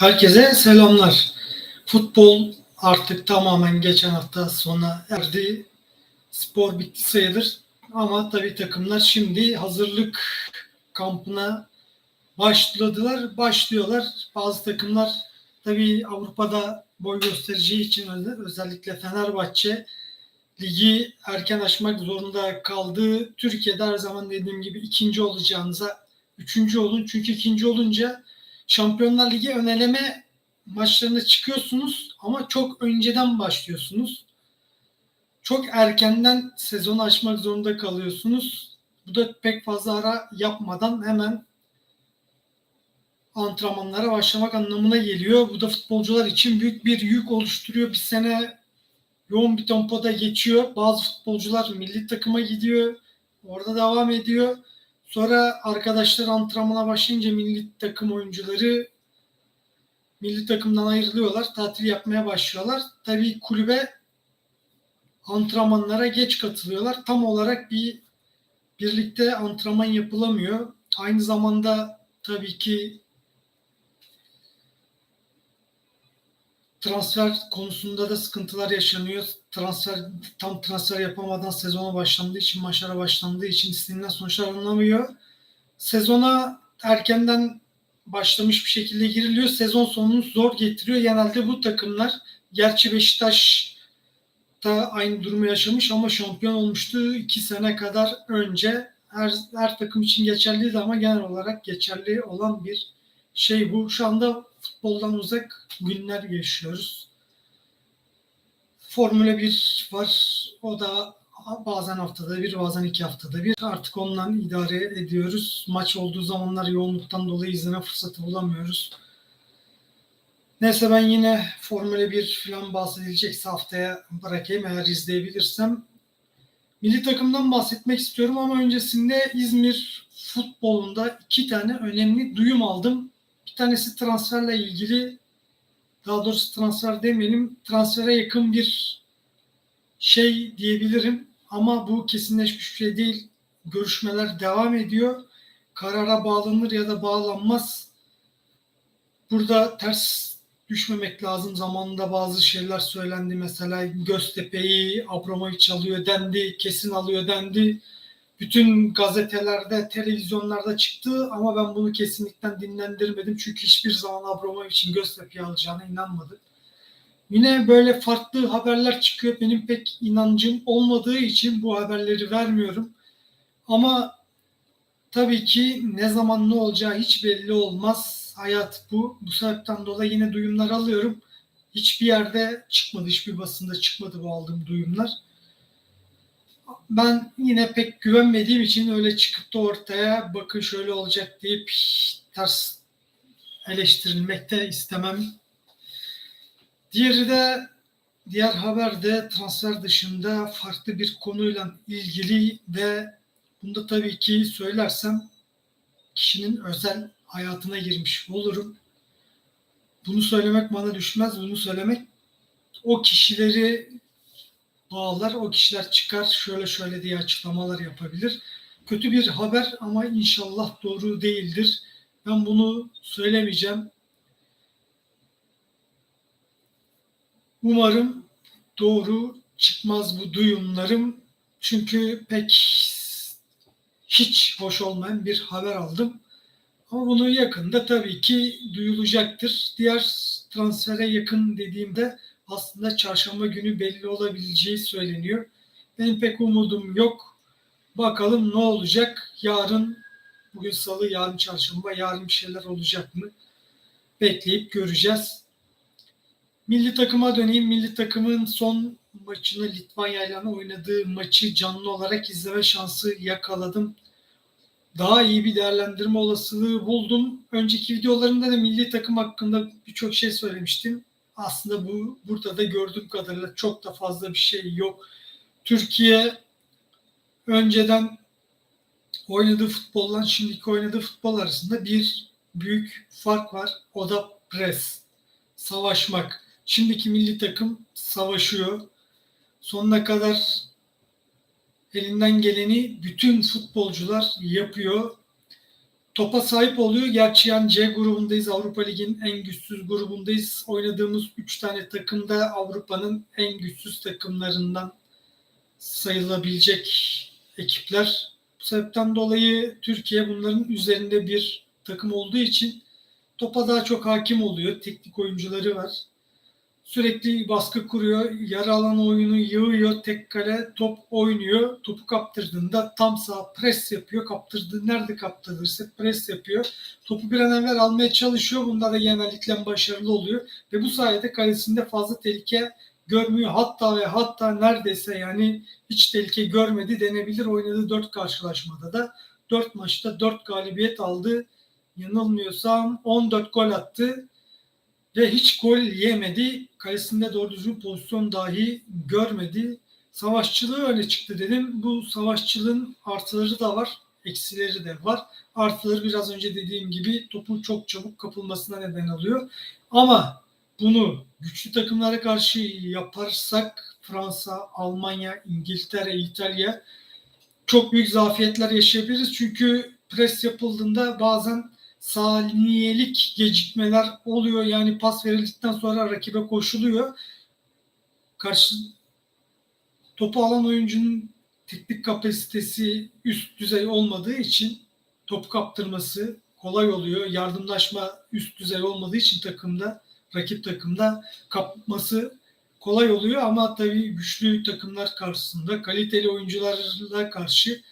Herkese selamlar. Futbol artık tamamen geçen hafta sona erdi. Spor bitti sayılır. Ama tabii takımlar şimdi hazırlık kampına başladılar, başlıyorlar. Bazı takımlar tabii Avrupa'da boy göstereceği için özel- özellikle Fenerbahçe ligi erken açmak zorunda kaldı. Türkiye'de her zaman dediğim gibi ikinci olacağınıza üçüncü olun. Çünkü ikinci olunca Şampiyonlar Ligi ön eleme maçlarına çıkıyorsunuz ama çok önceden başlıyorsunuz. Çok erkenden sezonu açmak zorunda kalıyorsunuz. Bu da pek fazla ara yapmadan hemen antrenmanlara başlamak anlamına geliyor. Bu da futbolcular için büyük bir yük oluşturuyor. Bir sene yoğun bir tempoda geçiyor. Bazı futbolcular milli takıma gidiyor. Orada devam ediyor. Sonra arkadaşlar antrenmana başlayınca milli takım oyuncuları milli takımdan ayrılıyorlar. Tatil yapmaya başlıyorlar. Tabii kulübe antrenmanlara geç katılıyorlar. Tam olarak bir birlikte antrenman yapılamıyor. Aynı zamanda tabii ki transfer konusunda da sıkıntılar yaşanıyor. Transfer tam transfer yapamadan sezona başlandığı için, maçlara başlandığı için istenilen sonuçlar alınamıyor. Sezona erkenden başlamış bir şekilde giriliyor. Sezon sonunu zor getiriyor. Genelde bu takımlar gerçi Beşiktaş da aynı durumu yaşamış ama şampiyon olmuştu iki sene kadar önce. Her, her takım için geçerliydi ama genel olarak geçerli olan bir şey bu. Şu anda futboldan uzak günler yaşıyoruz. Formula 1 var. O da bazen haftada bir, bazen iki haftada bir. Artık ondan idare ediyoruz. Maç olduğu zamanlar yoğunluktan dolayı izleme fırsatı bulamıyoruz. Neyse ben yine Formula 1 falan bahsedilecekse haftaya bırakayım eğer izleyebilirsem. Milli takımdan bahsetmek istiyorum ama öncesinde İzmir futbolunda iki tane önemli duyum aldım. Bir tanesi transferle ilgili daha doğrusu transfer demeyelim transfere yakın bir şey diyebilirim ama bu kesinleşmiş bir şey değil. Görüşmeler devam ediyor. Karara bağlanır ya da bağlanmaz. Burada ters düşmemek lazım. Zamanında bazı şeyler söylendi. Mesela Göztepe'yi Abramovich alıyor dendi. Kesin alıyor dendi. Bütün gazetelerde, televizyonlarda çıktı ama ben bunu kesinlikle dinlendirmedim. Çünkü hiçbir zaman Abramovich'in Göztepe'yi alacağına inanmadım. Yine böyle farklı haberler çıkıyor. Benim pek inancım olmadığı için bu haberleri vermiyorum. Ama tabii ki ne zaman ne olacağı hiç belli olmaz. Hayat bu. Bu sebepten dolayı yine duyumlar alıyorum. Hiçbir yerde çıkmadı, hiçbir basında çıkmadı bu aldığım duyumlar. Ben yine pek güvenmediğim için öyle çıkıp da ortaya bakın şöyle olacak deyip ters eleştirilmek de istemem. Diğeri de diğer haber de transfer dışında farklı bir konuyla ilgili ve bunda tabii ki söylersem kişinin özel hayatına girmiş olurum. Bunu söylemek bana düşmez. Bunu söylemek o kişileri bağlar. O kişiler çıkar şöyle şöyle diye açıklamalar yapabilir. Kötü bir haber ama inşallah doğru değildir. Ben bunu söylemeyeceğim. Umarım doğru çıkmaz bu duyumlarım. Çünkü pek hiç hoş olmayan bir haber aldım. Ama bunu yakında tabii ki duyulacaktır. Diğer transfere yakın dediğimde aslında çarşamba günü belli olabileceği söyleniyor. Benim pek umudum yok. Bakalım ne olacak? Yarın, bugün salı, yarın çarşamba, yarın bir şeyler olacak mı? Bekleyip göreceğiz. Milli takıma döneyim. Milli takımın son maçını Litvanya ile oynadığı maçı canlı olarak izleme şansı yakaladım. Daha iyi bir değerlendirme olasılığı buldum. Önceki videolarımda da milli takım hakkında birçok şey söylemiştim. Aslında bu burada da gördüğüm kadarıyla çok da fazla bir şey yok. Türkiye önceden oynadığı futbolla şimdiki oynadığı futbol arasında bir büyük fark var. O da pres, savaşmak. Şimdiki milli takım savaşıyor. Sonuna kadar elinden geleni bütün futbolcular yapıyor. Topa sahip oluyor. Gerçi yani C grubundayız. Avrupa Ligi'nin en güçsüz grubundayız. Oynadığımız 3 tane takım da Avrupa'nın en güçsüz takımlarından sayılabilecek ekipler. Bu sebepten dolayı Türkiye bunların üzerinde bir takım olduğu için topa daha çok hakim oluyor. Teknik oyuncuları var. Sürekli baskı kuruyor. Yarı alan oyunu yığıyor. Tek kale top oynuyor. Topu kaptırdığında tam sağ pres yapıyor. Kaptırdığı nerede kaptırırsa pres yapıyor. Topu bir an evvel almaya çalışıyor. Bunda da genellikle başarılı oluyor. Ve bu sayede kalesinde fazla tehlike görmüyor. Hatta ve hatta neredeyse yani hiç tehlike görmedi denebilir. Oynadığı 4 karşılaşmada da 4 maçta 4 galibiyet aldı. Yanılmıyorsam 14 gol attı ve hiç gol yemedi. Kalesinde doğru düzgün pozisyon dahi görmedi. Savaşçılığı öne çıktı dedim. Bu savaşçılığın artıları da var, eksileri de var. Artıları biraz önce dediğim gibi topun çok çabuk kapılmasına neden oluyor. Ama bunu güçlü takımlara karşı yaparsak Fransa, Almanya, İngiltere, İtalya çok büyük zafiyetler yaşayabiliriz. Çünkü pres yapıldığında bazen saniyelik gecikmeler oluyor. Yani pas verildikten sonra rakibe koşuluyor. Karşı topu alan oyuncunun teknik kapasitesi üst düzey olmadığı için top kaptırması kolay oluyor. Yardımlaşma üst düzey olmadığı için takımda, rakip takımda kapması kolay oluyor ama tabii güçlü takımlar karşısında kaliteli oyuncularla karşı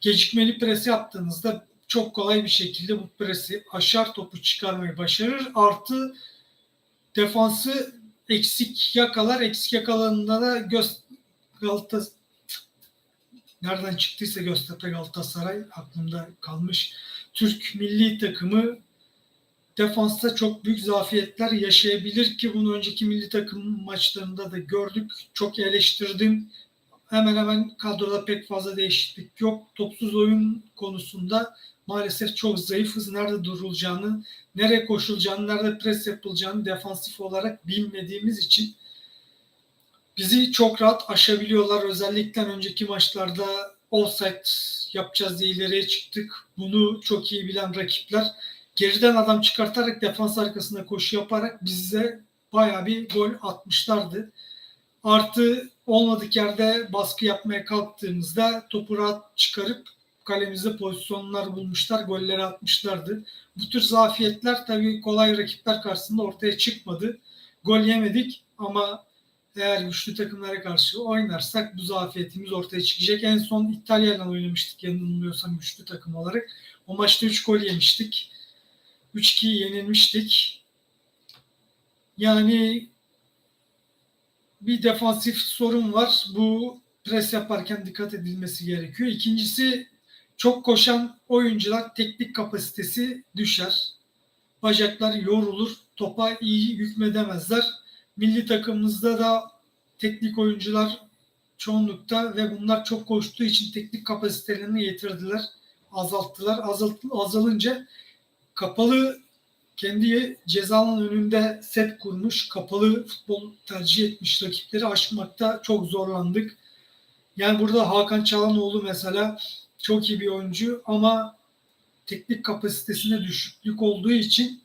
gecikmeli pres yaptığınızda çok kolay bir şekilde bu presi aşar topu çıkarmayı başarır. Artı defansı eksik yakalar. Eksik yakalarında da göz Galata nereden çıktıysa Göztepe Galatasaray aklımda kalmış. Türk milli takımı defansta çok büyük zafiyetler yaşayabilir ki bunu önceki milli takım maçlarında da gördük. Çok eleştirdim. Hemen hemen kadroda pek fazla değişiklik yok. Topsuz oyun konusunda maalesef çok zayıfız. Nerede durulacağını, nereye koşulacağını, nerede pres yapılacağını defansif olarak bilmediğimiz için bizi çok rahat aşabiliyorlar. Özellikle önceki maçlarda offside yapacağız diye ileriye çıktık. Bunu çok iyi bilen rakipler geriden adam çıkartarak defans arkasında koşu yaparak bize baya bir gol atmışlardı. Artı olmadık yerde baskı yapmaya kalktığımızda topu rahat çıkarıp kalemizde pozisyonlar bulmuşlar, golleri atmışlardı. Bu tür zafiyetler tabii kolay rakipler karşısında ortaya çıkmadı. Gol yemedik ama eğer güçlü takımlara karşı oynarsak bu zafiyetimiz ortaya çıkacak. En son İtalya ile oynamıştık yanılmıyorsam güçlü takım olarak. O maçta 3 gol yemiştik. 3-2 yenilmiştik. Yani bir defansif sorun var. Bu pres yaparken dikkat edilmesi gerekiyor. İkincisi çok koşan oyuncular teknik kapasitesi düşer. Bacaklar yorulur. Topa iyi hükmedemezler. Milli takımımızda da teknik oyuncular çoğunlukta ve bunlar çok koştuğu için teknik kapasitelerini yitirdiler. Azalttılar. Azalt, azalınca kapalı kendi cezanın önünde set kurmuş, kapalı futbol tercih etmiş rakipleri aşmakta çok zorlandık. Yani burada Hakan Çalanoğlu mesela çok iyi bir oyuncu ama teknik kapasitesine düşüklük olduğu için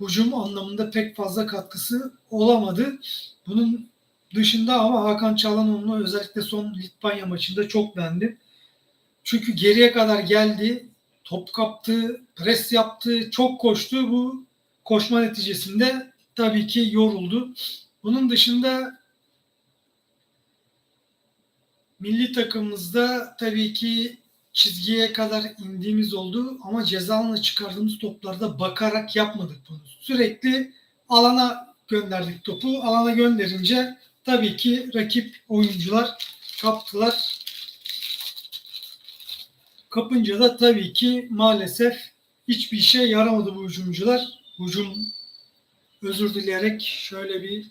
hücum anlamında pek fazla katkısı olamadı. Bunun dışında ama Hakan Çalhanoğlu'nu özellikle son Litvanya maçında çok beğendim. Çünkü geriye kadar geldi, top kaptı, pres yaptı, çok koştu. Bu koşma neticesinde tabii ki yoruldu. Bunun dışında milli takımımızda tabii ki çizgiye kadar indiğimiz oldu ama ceza çıkardığımız toplarda bakarak yapmadık bunu. Sürekli alana gönderdik topu. Alana gönderince tabii ki rakip oyuncular kaptılar. Kapınca da tabii ki maalesef hiçbir işe yaramadı bu hücumcular. Hücum özür dileyerek şöyle bir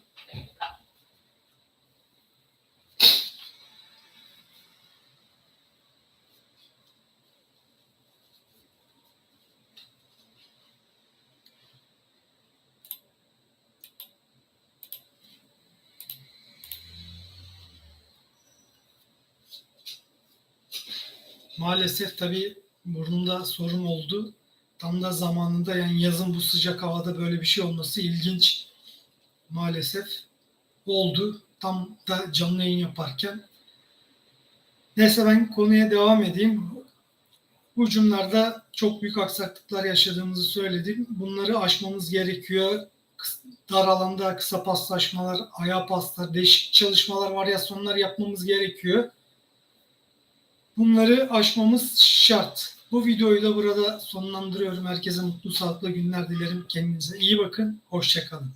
Maalesef tabii burnumda sorun oldu. Tam da zamanında yani yazın bu sıcak havada böyle bir şey olması ilginç. Maalesef oldu. Tam da canlı yayın yaparken. Neyse ben konuya devam edeyim. Ucumlarda çok büyük aksaklıklar yaşadığımızı söyledim. Bunları aşmamız gerekiyor. Dar alanda kısa paslaşmalar, ayağa paslar, değişik çalışmalar, varyasyonlar yapmamız gerekiyor. Bunları aşmamız şart. Bu videoyu da burada sonlandırıyorum. Herkese mutlu, sağlıklı günler dilerim. Kendinize iyi bakın. Hoşçakalın.